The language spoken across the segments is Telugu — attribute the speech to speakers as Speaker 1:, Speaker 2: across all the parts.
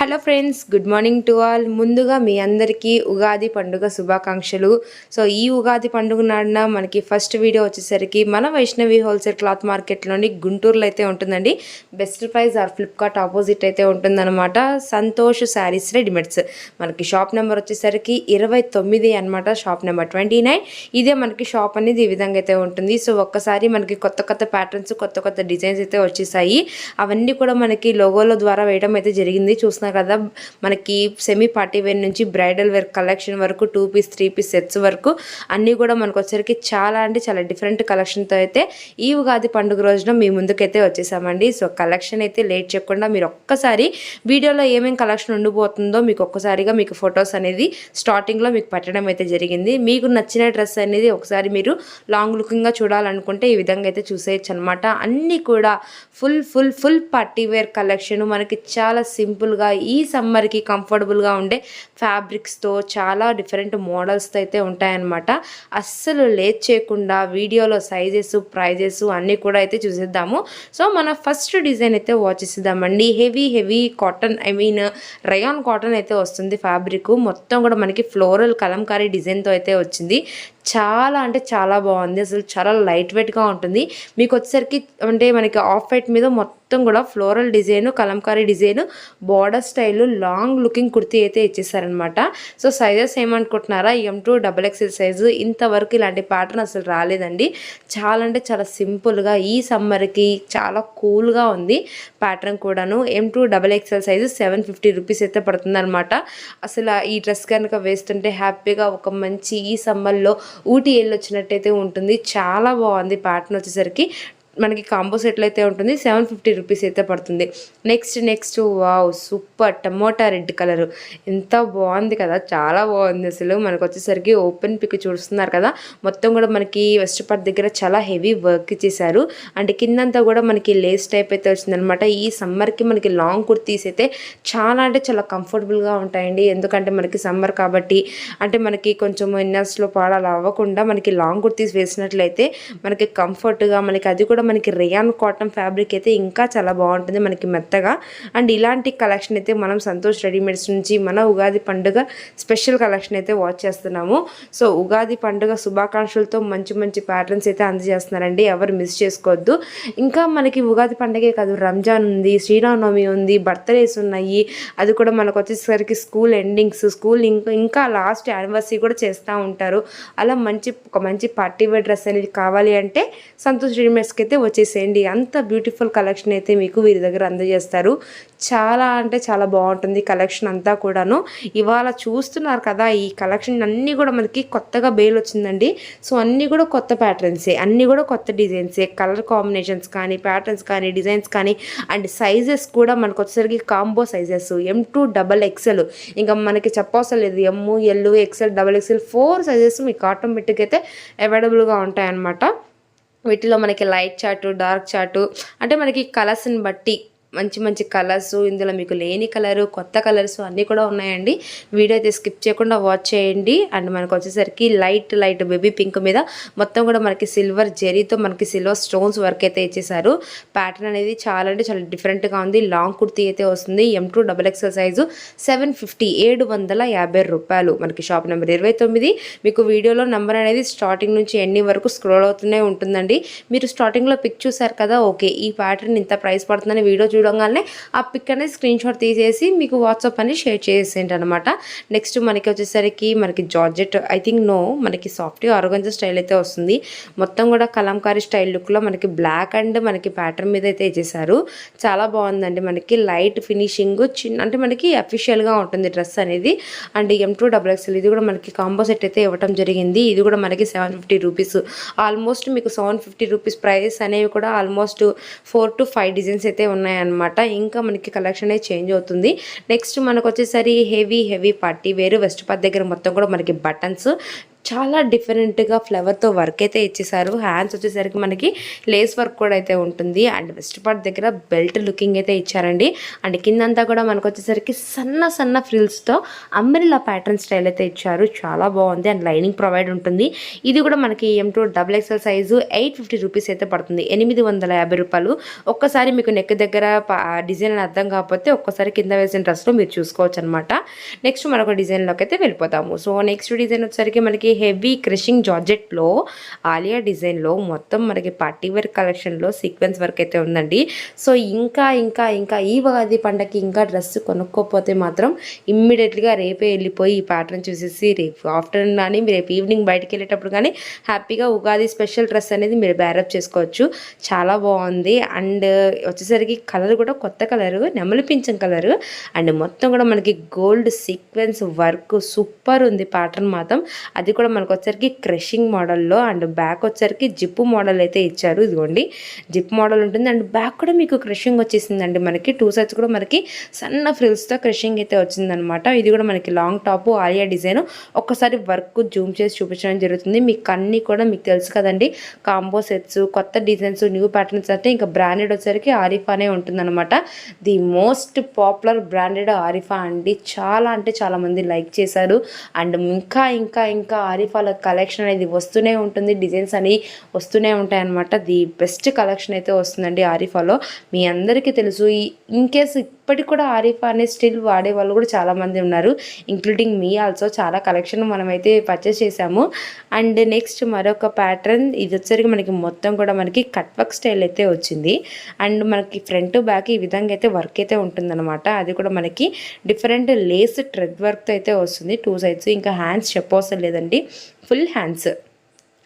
Speaker 1: Hello friends good morning to all ముందుగా మీ అందరికీ ఉగాది పండుగ శుభాకాంక్షలు. సో ఈ ఉగాది పండుగ నాడున మనకి ఫస్ట్ వీడియో వచ్చేసరికి మన వైష్ణవి హోల్సేల్ క్లాత్ మార్కెట్లోని గుంటూరులో అయితే ఉంటుందండి. Best price or Flipkart opposite అయితే ఉంటుందన్నమాట. సంతోష్ శారీస్ రెడీమేడ్స్ మనకి షాప్ నెంబర్ వచ్చేసరికి ఇరవై తొమ్మిది అనమాట షాప్ నెంబర్ ట్వంటీ నైన్ ఇదే మనకి షాప్ అనేది ఈ విధంగా అయితే ఉంటుంది. సో ఒక్కసారి మనకి కొత్త కొత్త ప్యాటర్న్స్ కొత్త కొత్త డిజైన్స్ అయితే వచ్చేసాయి. అవన్నీ కూడా మనకి లోగోల ద్వారా వేయడం అయితే జరిగింది. చూస్తున్నారు కదా మనకి సెమీ పార్టీ వేర్ నుంచి బ్రైడల్ వేర్ కలెక్షన్ వరకు two piece three piece sets వరకు అన్నీ కూడా మనకు వచ్చరికి చాలా అంటే చాలా డిఫరెంట్ కలెక్షన్తో అయితే ఈ ఉగాది పండుగ రోజున మీ ముందుకైతే వచ్చేసామండి. సో కలెక్షన్ అయితే లేట్ చేయకుండా మీరు ఒక్కసారి వీడియోలో ఏమేమి కలెక్షన్ ఉండిపోతుందో మీకు ఒక్కసారిగా మీకు ఫొటోస్ అనేది స్టార్టింగ్లో మీకు పెట్టడం అయితే జరిగింది. మీకు నచ్చిన డ్రెస్ అనేది ఒకసారి మీరు లాంగ్ లుకింగ్గా చూడాలనుకుంటే ఈ విధంగా అయితే చూసేయచ్చు అనమాట అన్నీ కూడా full full full party wear collection మనకి చాలా సింపుల్గా ఈ సమ్మర్కి కంఫర్టబుల్గా ఉండే ఫ్యాబ్రిక్స్తో చాలా డిఫరెంట్ మోడల్స్తో అయితే ఉంటాయన్నమాట. అస్సలు లేట్ చేయకుండా వీడియోలో సైజెస్ ప్రైజెస్ అన్నీ కూడా అయితే చూసేద్దాము. సో మన ఫస్ట్ డిజైన్ అయితే watch చేసేద్దామండి. Heavy heavy cotton I mean rayon cotton అయితే వస్తుంది ఫ్యాబ్రిక్. మొత్తం కూడా మనకి ఫ్లోరల్ కలంకారీ డిజైన్తో అయితే వచ్చింది. చాలా అంటే చాలా బాగుంది. అసలు చాలా లైట్ వెయిట్గా ఉంటుంది. మీకు వచ్చేసరికి అంటే మనకి ఆఫ్ వైట్ మీద మొత్తం కూడా floral design kalamkari design borders style long looking kurti అయితే ఇచ్చేసారనమాట so sizes ఏమనుకుంటున్నారా? M two double XL size ఇంతవరకు ఇలాంటి ప్యాటర్న్ అసలు రాలేదండి. చాలా అంటే చాలా సింపుల్గా ఈ సమ్మర్కి చాలా కూల్గా ఉంది ప్యాటర్న్ కూడాను. M two double XL size seven fifty rupees అయితే పడుతుందన్నమాట. అసలు ఈ డ్రెస్ కనుక వేస్తుంటే హ్యాపీగా ఒక మంచి ఈ సమ్మర్లో ఊటీ వెళ్ళొచ్చినట్టయితే ఉంటుంది. చాలా బాగుంది ప్యాటర్న్ వచ్చేసరికి. మనకి కాంబో సెట్లు అయితే ఉంటుంది. సెవెన్ ఫిఫ్టీ రూపీస్ అయితే పడుతుంది. Next next wow super. Tomato red colour. ఎంత బాగుంది కదా. చాలా బాగుంది అసలు. మనకు వచ్చేసరికి ఓపెన్ పిక్ చూస్తున్నారు కదా. మొత్తం కూడా మనకి వెస్ట్ పార్ట్ దగ్గర చాలా హెవీ వర్క్ చేశారు. అంటే కిందంతా కూడా మనకి లేస్ టైప్ అయితే వచ్చిందనమాట ఈ సమ్మర్కి మనకి లాంగ్ కుర్తీస్ అయితే చాలా అంటే చాలా కంఫర్టబుల్గా ఉంటాయండి. ఎందుకంటే మనకి సమ్మర్ కాబట్టి అంటే మనకి కొంచెం ఇన్నర్స్లో పాడాలు అవ్వకుండా మనకి లాంగ్ కుర్తీస్ వేసినట్లయితే మనకి కంఫర్ట్గా మనకి అది కూడా మనకి రేయాన్ కాటన్ ఫ్యాబ్రిక్ అయితే ఇంకా చాలా బాగుంటుంది మనకి మెత్తగా. అండ్ ఇలాంటి కలెక్షన్ అయితే మనం సంతోష్ రెడీమేడ్స్ నుంచి మన ఉగాది పండుగ స్పెషల్ కలెక్షన్ అయితే వాచ్ చేస్తున్నాము. సో ఉగాది పండుగ శుభాకాంక్షలతో మంచి మంచి ప్యాటర్న్స్ అయితే అందజేస్తున్నారండి. ఎవరు మిస్ చేసుకోవద్దు. ఇంకా మనకి ఉగాది పండుగే కాదు రంజాన్ ఉంది శ్రీరామనవమి ఉంది బర్త్డేస్ ఉన్నాయి. అది కూడా మనకు వచ్చేసరికి స్కూల్ ఎండింగ్స్ స్కూల్ ఇంకా ఇంకా లాస్ట్ యానివర్సరీ కూడా చేస్తూ ఉంటారు. అలా మంచి ఒక మంచి పార్టీ వేర్ డ్రెస్ అనేది కావాలి అంటే సంతోష్ రెడీమేడ్స్కి అయితే వచ్చేసేయండి. అంత బ్యూటిఫుల్ కలెక్షన్ అయితే మీకు వీరి దగ్గర అందజేస్తారు. చాలా అంటే చాలా బాగుంటుంది కలెక్షన్ అంతా కూడాను. ఇవాళ చూస్తున్నారు కదా ఈ కలెక్షన్ అన్నీ కూడా మనకి కొత్తగా బెయిల్ వచ్చిందండి. సో అన్నీ కూడా కొత్త ప్యాటర్న్సే అన్నీ కూడా కొత్త డిజైన్సే. కలర్ కాంబినేషన్స్ కానీ ప్యాటర్న్స్ కానీ డిజైన్స్ కానీ అండ్ సైజెస్ కూడా మనకు వచ్చేసరికి combo sizes. M to double XL ఇంకా మనకి చెప్పవసరం లేదు. M L XL double XL four sizes మీకు ఆటోమేటిక్ అయితే అవైలబుల్గా ఉంటాయన్నమాట. వీటిలో మనకి లైట్ చాటు డార్క్ చాటు అంటే మనకి కలర్స్ని బట్టి మంచి మంచి కలర్స్ ఇందులో మీకు లేని కలరు కొత్త కలర్స్ అన్నీ కూడా ఉన్నాయండి. వీడియో అయితే స్కిప్ చేయకుండా వాచ్ చేయండి. అండ్ మనకు వచ్చేసరికి లైట్ లైట్ బేబీ పింక్ మీద మొత్తం కూడా మనకి సిల్వర్ జెరీతో మనకి సిల్వర్ స్టోన్స్ వర్క్ అయితే ఇచ్చేసారు ప్యాటర్న్ అనేది చాలా అంటే చాలా డిఫరెంట్గా ఉంది. లాంగ్ కుర్తీ అయితే వస్తుంది. M to double XL size seven fifty ఏడు వందల యాభై రూపాయలు. మనకి షాప్ నెంబర్ ఇరవై తొమ్మిది. మీకు వీడియోలో నెంబర్ అనేది స్టార్టింగ్ నుంచి ఎన్ని వరకు స్క్రోల్ అవుతూనే ఉంటుందండి. మీరు స్టార్టింగ్లో పిక్ చూసారు కదా? ఓకే. ఈ ప్యాటర్న్ ఇంత ప్రైస్ పడుతుందని వీడియో చూడగానే ఆ పిక్ అనేది స్క్రీన్ షాట్ తీసేసి మీకు వాట్సాప్ అని షేర్ చేసేయండి అనమాట నెక్స్ట్ మనకి వచ్చేసరికి మనకి జార్జెట్ ఐ థింక్ నో మనకి సాఫ్ట్ ఆర్గంజా స్టైల్ అయితే వస్తుంది. మొత్తం కూడా కలంకారీ స్టైల్ లుక్లో మనకి బ్లాక్ అండ్ మనకి ప్యాటర్న్ మీద అయితే చేశారు చాలా బాగుందండి మనకి. లైట్ ఫినిషింగ్ చిన్న అంటే మనకి అఫీషియల్గా ఉంటుంది డ్రెస్ అనేది. And M to double XL ఇది కూడా మనకి కాంబో సెట్ అయితే ఇవ్వడం జరిగింది. ఇది కూడా మనకి సెవెన్ ఫిఫ్టీ రూపీస్ ఆల్మోస్ట్ మీకు సెవెన్ ఫిఫ్టీ రూపీస్ ప్రైస్ అనేవి కూడా almost four to five designs అయితే ఉన్నాయన్నమాట. ఇంకా మనకి కలెక్షన్ అయితే చేంజ్ అవుతుంది. నెక్స్ట్ మనకు వచ్చేసరి heavy heavy party wear. Waist part దగ్గర మొత్తం కూడా మనకి బటన్స్ చాలా డిఫరెంట్గా ఫ్లవర్తో వర్క్ అయితే ఇచ్చేసారు. హ్యాండ్స్ వచ్చేసరికి మనకి లేస్ వర్క్ కూడా అయితే ఉంటుంది. అండ్ వెస్ట్ పార్ట్ దగ్గర బెల్ట్ లుకింగ్ అయితే ఇచ్చారండి. అండ్ కిందంతా కూడా మనకు వచ్చేసరికి సన్న సన్న ఫ్రిల్స్తో అంబ్రిల్లా ప్యాటర్న్ స్టైల్ అయితే ఇచ్చారు. చాలా బాగుంది. అండ్ లైనింగ్ ప్రొవైడ్ ఉంటుంది. ఇది కూడా మనకి M to double XL size eight fifty rupees అయితే పడుతుంది. ఎనిమిది వందల యాభై రూపాయలు. ఒక్కసారి మీకు నెక్ దగ్గర డిజైన్ అని అర్థం కాకపోతే ఒక్కసారి కింద వేసిన డ్రెస్లో మీరు చూసుకోవచ్చు అనమాట నెక్స్ట్ మరొక డిజైన్లోకి అయితే వెళ్ళిపోతాము. సో నెక్స్ట్ డిజైన్ వచ్చేసరికి మనకి హెవీ క్రషింగ్ జార్జెట్లో ఆలియా డిజైన్లో మొత్తం మనకి పార్టీ వేర్ కలెక్షన్లో సీక్వెన్స్ వర్క్ అయితే ఉందండి. సో ఇంకా ఇంకా ఇంకా ఈ ఉగాది పండగకి ఇంకా డ్రెస్ కొనుక్కోపోతే మాత్రం ఇమ్మీడియట్గా రేపే వెళ్ళిపోయి ఈ ప్యాటర్న్ చూసేసి రేపు ఆఫ్టర్నూన్ కానీ రేపు ఈవినింగ్ బయటికి వెళ్ళేటప్పుడు కానీ హ్యాపీగా ఉగాది స్పెషల్ డ్రెస్ అనేది మీరు బ్యారప్ చేసుకోవచ్చు. చాలా బాగుంది. అండ్ వచ్చేసరికి కలర్ కూడా కొత్త కలర్ నెమలి పింఛం కలర్. అండ్ మొత్తం కూడా మనకి గోల్డ్ సీక్వెన్స్ వర్క్ సూపర్ ఉంది ప్యాటర్న్ మాత్రం. అది కూడా మనకు వచ్చరికి క్రషింగ్ మోడల్లో అండ్ బ్యాక్ వచ్చరికి జిప్ మోడల్ అయితే ఇచ్చారు. ఇదిగోండి. జిప్ మోడల్ ఉంటుంది. అండ్ బ్యాక్ కూడా మీకు క్రషింగ్ వచ్చేసిందండి మనకి. టూ సైడ్స్ కూడా మనకి సన్న ఫ్రిల్స్తో క్రషింగ్ అయితే వచ్చిందనమాట ఇది కూడా మనకి లాంగ్ టాప్ ఆలియా డిజైన్. ఒక్కసారి వర్క్ జూమ్ చేసి చూపించడం జరుగుతుంది. మీకు అన్నీ కూడా మీకు తెలుసు కదండి. కాంబో సెట్స్ కొత్త డిజైన్స్ న్యూ ప్యాటర్న్స్ అంటే ఇంకా బ్రాండెడ్ వచ్చేసరికి ఆరిఫానే ఉంటుందన్నమాట. The most popular branded Arifa అండి. చాలా అంటే చాలామంది లైక్ చేశారు. అండ్ ఇంకా ఇంకా ఇంకా ఆరిఫాల కలెక్షన్ అనేది వస్తూనే ఉంటుంది. డిజైన్స్ అని వస్తూనే ఉంటాయి అనమాట ది బెస్ట్ కలెక్షన్ అయితే వస్తుందండి ఆరిఫాలో. మీ అందరికీ తెలుసు. ఈ ఇన్ కేస్ ఇప్పటికి కూడా ఆరిఫా అనే స్టిల్ వాడే వాళ్ళు కూడా చాలామంది ఉన్నారు ఇంక్లూడింగ్ మీ ఆల్సో చాలా కలెక్షన్ మనమైతే పర్చేస్ చేసాము అండ్ నెక్స్ట్ మరొక ప్యాటర్న్ ఇది వచ్చరికి మనకి మొత్తం కూడా మనకి కట్ వర్క్ స్టైల్ అయితే వచ్చింది. అండ్ మనకి ఫ్రంట్ బ్యాక్ ఈ విధంగా అయితే వర్క్ అయితే ఉంటుందన్నమాట. అది కూడా మనకి డిఫరెంట్ లేస్ ట్రెడ్ వర్క్తో అయితే వస్తుంది. టూ సైడ్స్ ఇంకా హ్యాండ్స్ చెప్పవసరం లేదండి. ఫుల్ హ్యాండ్స్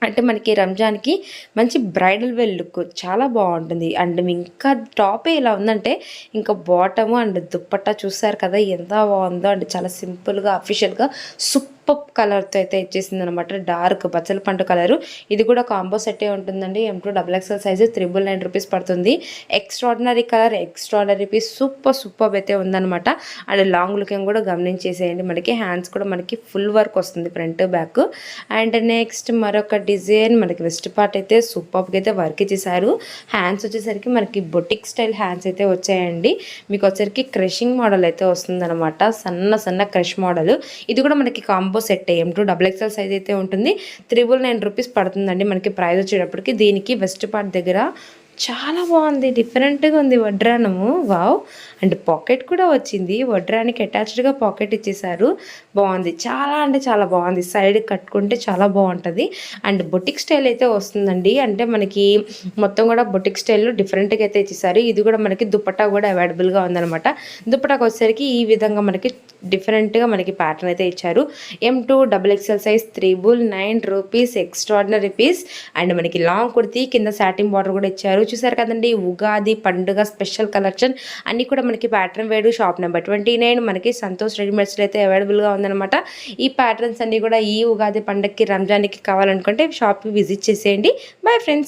Speaker 1: అంటే మనకి రంజాన్కి మంచి బ్రైడల్ వెల్ లుక్ చాలా బాగుంటుంది. అండ్ ఇంకా టాపే ఇలా ఉందంటే ఇంకా బాటము అండ్ దుప్పట్టా చూసారు కదా ఎంత బాగుందో. అండ్ చాలా సింపుల్గా అఫీషియల్గా సూపర్ పప్పు కలర్తో అయితే ఇచ్చేసింది అనమాట డార్క్ బచ్చల పండు కలరు ఇది కూడా కాంబో సెట్టే ఉంటుందండి. M to double XL size triple nine rupees పడుతుంది. Extraordinary colour extraordinary piece super super అయితే ఉందనమాట అండ్ లాంగ్ లుకింగ్ కూడా గమనించేసేయండి. మనకి హ్యాండ్స్ కూడా మనకి ఫుల్ వర్క్ వస్తుంది ఫ్రంట్ బ్యాక్ అండ్ నెక్స్ట్ మరొక డిజైన్ మనకి వెస్ట్ పార్ట్ అయితే సూపర్గా అయితే వర్క్ చేశారు. హ్యాండ్స్ వచ్చేసరికి మనకి బొటిక్ స్టైల్ హ్యాండ్స్ అయితే వచ్చాయండి. మీకు వచ్చరికి క్రషింగ్ మోడల్ అయితే వస్తుందన్నమాట. సన్న సన్న క్రష్ మోడల్ ఇది కూడా మనకి కాంబో సెట్ ఏమిటో టూ డబుల్ ఎక్సెల్ సైజ్ అయితే ఉంటుంది. త్రిబుల్ నైన్ రూపీస్ పడుతుందండి మనకి ప్రైస్ వచ్చేటప్పటికి. దీనికి వెస్ట్ పార్ట్ దగ్గర చాలా బాగుంది. డిఫరెంట్గా ఉంది వడ్రానము. వావ్! అండ్ పాకెట్ కూడా వచ్చింది. వడ్రానికి అటాచ్డ్గా పాకెట్ ఇచ్చేసారు. బాగుంది. చాలా అంటే చాలా బాగుంది. సైడ్ కట్టుకుంటే చాలా బాగుంటుంది. అండ్ బొటిక్ స్టైల్ అయితే వస్తుందండి. అంటే మనకి మొత్తం కూడా బొటిక్ స్టైల్లో డిఫరెంట్గా అయితే ఇచ్చేసారు. ఇది కూడా మనకి దుప్పటా కూడా అవైలబుల్గా ఉందన్నమాట. దుప్పటాకు వచ్చేసరికి ఈ విధంగా మనకి డిఫరెంట్గా మనకి ప్యాటర్న్ అయితే ఇచ్చారు. M to double XL size triple nine rupees extraordinary piece and మనకి లాంగ్ కుర్తీ కింద సాటింగ్ బార్డర్ కూడా ఇచ్చారు. చూసారు కదండి ఉగాది పండుగ స్పెషల్ కలెక్షన్. అన్నీ కూడా మనకి ప్యాటర్న్ వేడు షాప్ నెంబర్ ట్వంటీ నైన్ మనకి సంతోష్ రెడీమేడ్స్లో అయితే అవైలబుల్గా ఉందన్నమాట. ఈ ప్యాటర్న్స్ అన్నీ కూడా ఈ ఉగాది పండుగకి రంజాన్కి కావాలనుకుంటే షాప్కి విజిట్ చేసేయండి. Bye friends